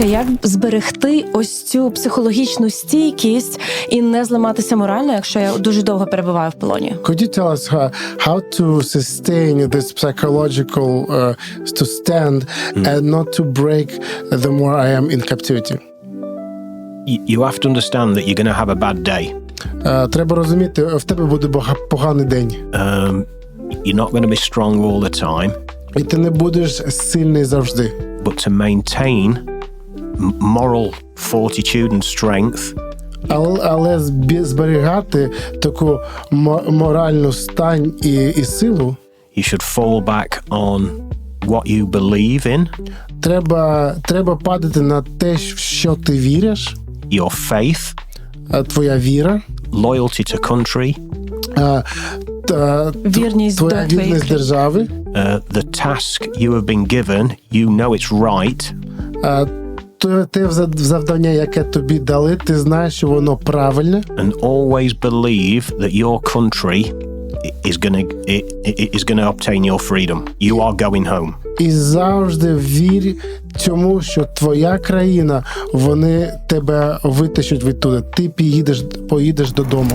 Як зберегти ось цю психологічну стійкість і не зламатися морально, якщо я дуже довго перебуваю в полоні? Could you tell us how, how to sustain this psychological uh, to stand and not to break the more I am in captivity? You, have to understand that you're going to have a bad day. Е, Треба розуміти, в тебе буде поганий день, Um, you're not going to be strong all the time, і ти не будеш сильний завжди. but to maintain m- moral fortitude and strength, Але, але збі- зберігати таку мо- моральну стань і, і силу you should fall back on what you believe in, треба, треба падати на те, в що ти віриш, your faith, е, твоя віра, loyalty to country, е, Та, Вірність твоя до твоєї вірність країни. держави. uh, the task you have been given, you know it's right, е, то- завдання, яке тобі дали, ти знаєш, що воно правильне, and always believe that your country is going to is going to obtain your freedom. You are going home. і завжди вір цьому, що твоя країна, вони тебе витащать відтуди. Ти поїдеш, поїдеш додому.